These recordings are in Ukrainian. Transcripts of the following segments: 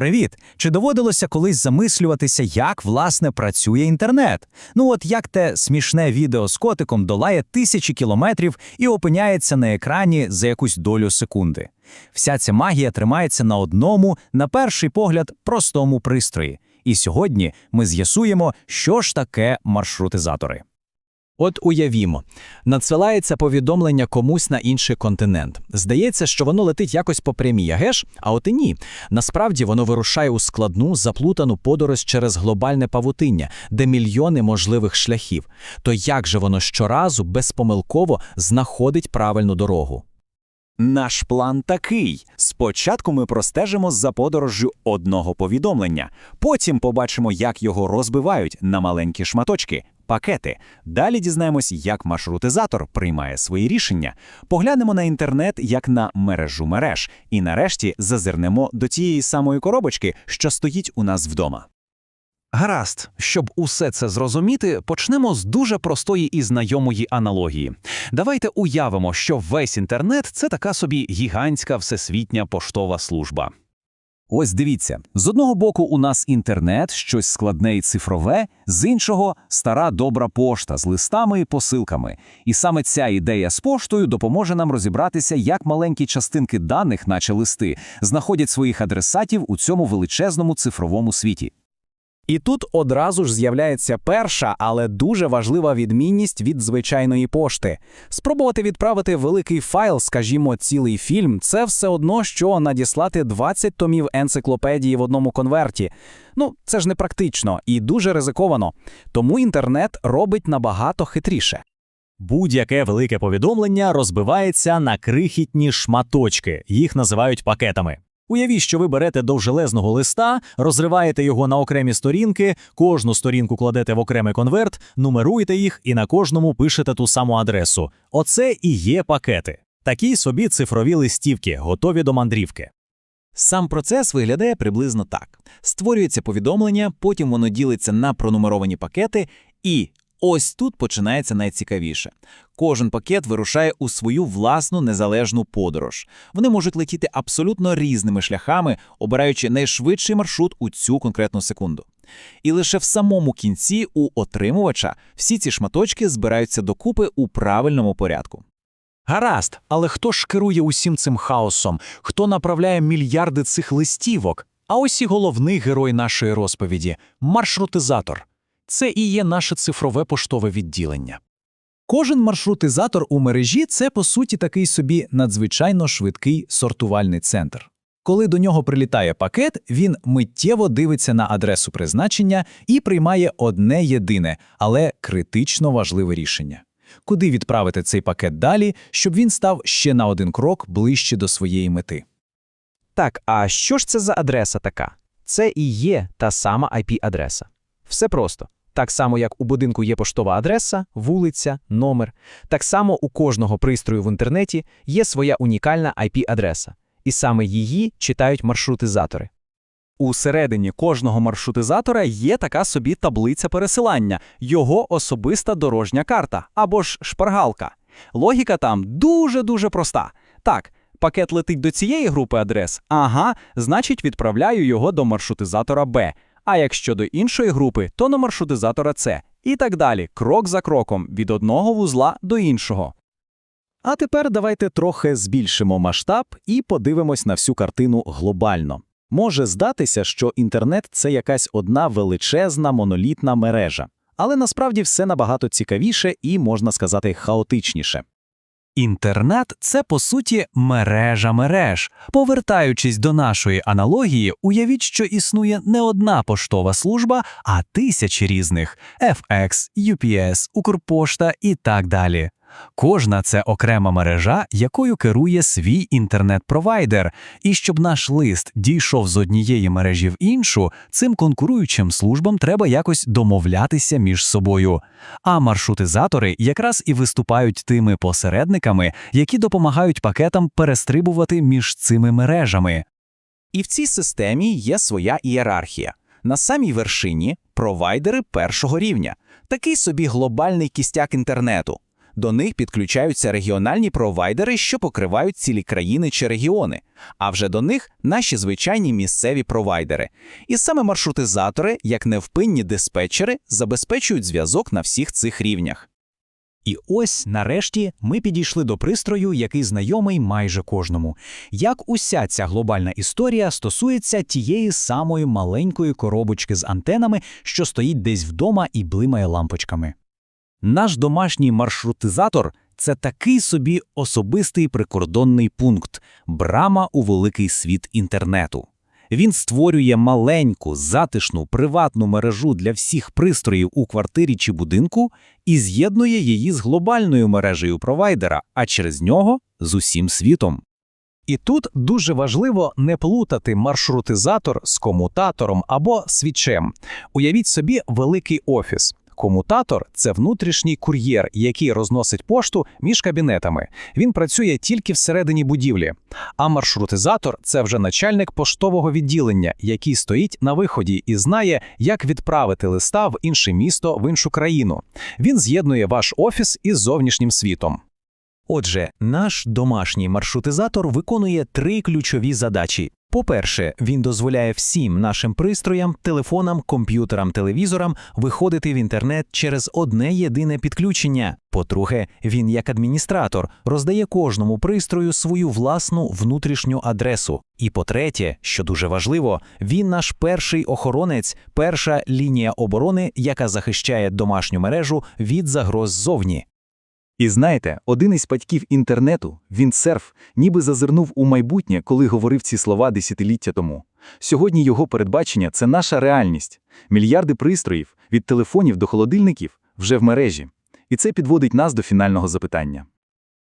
Привіт! Чи доводилося колись замислюватися, як власне працює інтернет? Ну от як те смішне відео з котиком долає тисячі кілометрів і опиняється на екрані за якусь долю секунди. Вся ця магія тримається на одному, на перший погляд, простому пристрої. І сьогодні ми з'ясуємо, що ж таке маршрутизатори. От уявімо, надсилається повідомлення комусь на інший континент. Здається, що воно летить якось по прямій, агеш? А от і ні. Насправді воно вирушає у складну, заплутану подорож через глобальне павутиння, де мільйони можливих шляхів. То як же воно щоразу безпомилково знаходить правильну дорогу? Наш план такий: спочатку ми простежимо за подорожжю одного повідомлення, потім побачимо, як його розбивають на маленькі шматочки, пакети. Далі дізнаємось, як маршрутизатор приймає свої рішення. Поглянемо на інтернет як на мережу мереж, і нарешті зазирнемо до тієї самої коробочки, що стоїть у нас вдома. Гаразд, щоб усе це зрозуміти, почнемо з дуже простої і знайомої аналогії. Давайте уявимо, що весь інтернет це така собі гігантська всесвітня поштова служба. Ось дивіться: з одного боку, у нас інтернет, щось складне і цифрове, з іншого стара добра пошта з листами і посилками. І саме ця ідея з поштою допоможе нам розібратися, як маленькі частинки даних, наче листи, знаходять своїх адресатів у цьому величезному цифровому світі. І тут одразу ж з'являється перша, але дуже важлива відмінність від звичайної пошти. Спробувати відправити великий файл, скажімо, цілий фільм, це все одно, що надіслати 20 томів енциклопедії в одному конверті. Ну, це ж не практично і дуже ризиковано. Тому інтернет робить набагато хитріше. Будь-яке велике повідомлення розбивається на крихітні шматочки, їх називають пакетами. Уявіть, що ви берете довжелезного листа, розриваєте його на окремі сторінки, кожну сторінку кладете в окремий конверт, нумеруєте їх і на кожному пишете ту саму адресу. Оце і є пакети. Такі собі цифрові листівки, готові до мандрівки. Сам процес виглядає приблизно так: створюється повідомлення, потім воно ділиться на пронумеровані пакети, і ось тут починається найцікавіше. Кожен пакет вирушає у свою власну незалежну подорож. Вони можуть летіти абсолютно різними шляхами, обираючи найшвидший маршрут у цю конкретну секунду. І лише в самому кінці у отримувача всі ці шматочки збираються докупи у правильному порядку. Гаразд, але хто ж керує усім цим хаосом? Хто направляє мільярди цих листівок? А ось і головний герой нашої розповіді маршрутизатор. Це і є наше цифрове поштове відділення. Кожен маршрутизатор у мережі це по суті такий собі надзвичайно швидкий сортувальний центр. Коли до нього прилітає пакет, він миттєво дивиться на адресу призначення і приймає одне єдине, але критично важливе рішення. Куди відправити цей пакет далі, щоб він став ще на один крок ближче до своєї мети? Так, а що ж це за адреса така? Це і є та сама IP-адреса. Все просто. Так само, як у будинку є поштова адреса, вулиця, номер. Так само у кожного пристрою в інтернеті є своя унікальна IP-адреса, і саме її читають маршрутизатори. Усередині кожного маршрутизатора є така собі таблиця пересилання, його особиста дорожня карта або ж шпаргалка. Логіка там дуже-дуже проста. Так, пакет летить до цієї групи адрес, ага, значить відправляю його до маршрутизатора Б. А якщо до іншої групи, то на маршрутизатора С. І так далі, крок за кроком, від одного вузла до іншого. А тепер давайте трохи збільшимо масштаб і подивимось на всю картину глобально. Може здатися, що інтернет це якась одна величезна монолітна мережа, але насправді все набагато цікавіше і, можна сказати, хаотичніше. Інтернет це по суті мережа мереж. Повертаючись до нашої аналогії, уявіть, що існує не одна поштова служба, а тисячі різних FX, UPS, Укрпошта і так далі. Кожна це окрема мережа, якою керує свій інтернет-провайдер. І щоб наш лист дійшов з однієї мережі в іншу, цим конкуруючим службам треба якось домовлятися між собою. А маршрутизатори якраз і виступають тими посередниками, які допомагають пакетам перестрибувати між цими мережами. І в цій системі є своя ієрархія. На самій вершині провайдери першого рівня, такий собі глобальний кістяк інтернету. До них підключаються регіональні провайдери, що покривають цілі країни чи регіони, а вже до них наші звичайні місцеві провайдери. І саме маршрутизатори, як невпинні диспетчери, забезпечують зв'язок на всіх цих рівнях. І ось, нарешті, ми підійшли до пристрою, який знайомий майже кожному. Як уся ця глобальна історія стосується тієї самої маленької коробочки з антенами, що стоїть десь вдома і блимає лампочками. Наш домашній маршрутизатор це такий собі особистий прикордонний пункт, брама у великий світ інтернету. Він створює маленьку, затишну, приватну мережу для всіх пристроїв у квартирі чи будинку і з'єднує її з глобальною мережею провайдера, а через нього з усім світом. І тут дуже важливо не плутати маршрутизатор з комутатором або свічем. Уявіть собі великий офіс. Комутатор це внутрішній кур'єр, який розносить пошту між кабінетами. Він працює тільки всередині будівлі. А маршрутизатор це вже начальник поштового відділення, який стоїть на виході і знає, як відправити листа в інше місто, в іншу країну. Він з'єднує ваш офіс із зовнішнім світом. Отже, наш домашній маршрутизатор виконує три ключові задачі. По-перше, він дозволяє всім нашим пристроям, телефонам, комп'ютерам, телевізорам виходити в інтернет через одне єдине підключення. По-друге, він як адміністратор роздає кожному пристрою свою власну внутрішню адресу. І по-третє, що дуже важливо, він наш перший охоронець, перша лінія оборони, яка захищає домашню мережу від загроз ззовні. І знаєте, один із батьків інтернету, він серф, ніби зазирнув у майбутнє, коли говорив ці слова десятиліття тому. Сьогодні його передбачення це наша реальність. Мільярди пристроїв від телефонів до холодильників вже в мережі. І це підводить нас до фінального запитання.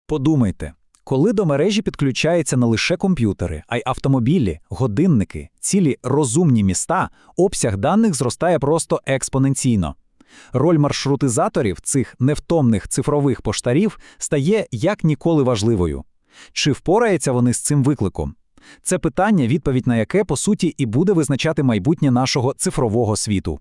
Подумайте, коли до мережі підключаються не лише комп'ютери, а й автомобілі, годинники, цілі розумні міста, обсяг даних зростає просто експоненційно. Роль маршрутизаторів цих невтомних цифрових поштарів стає як ніколи важливою. Чи впораються вони з цим викликом? Це питання, відповідь на яке, по суті, і буде визначати майбутнє нашого цифрового світу.